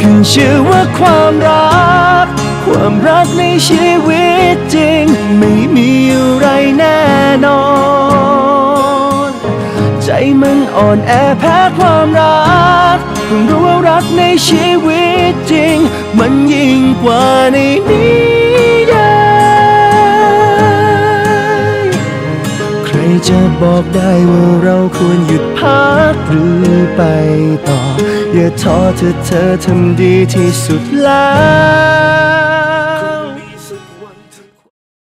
ขึ้นชื่อว่าความรัก ความรักในชีวิตจริง ไม่มีอะไรแน่นอน ใจมันอ่อนแอแพ้ความรักเพิ่งรู้ว่ารักในชีวิตจริง มันยิ่งกว่าในนิยายใครจะบอกได้ว่าเราควรหยุดพักหรือไปต่อ อย่าท้อเธอเธอทำดีที่สุดแล้ว